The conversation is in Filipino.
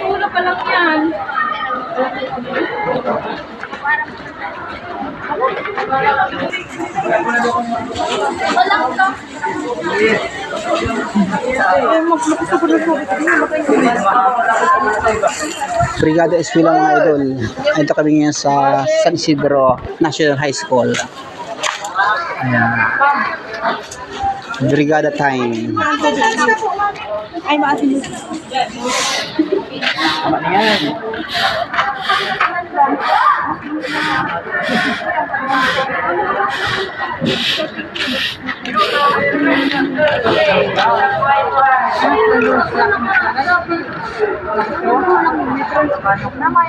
Ulo pa lang yan. Walang to. Brigada Eskwela mga idol. Ito kami ngayon sa San Isidro National High School. Ayan. Brigada time. Ay, maasin. Tama na yan. Nama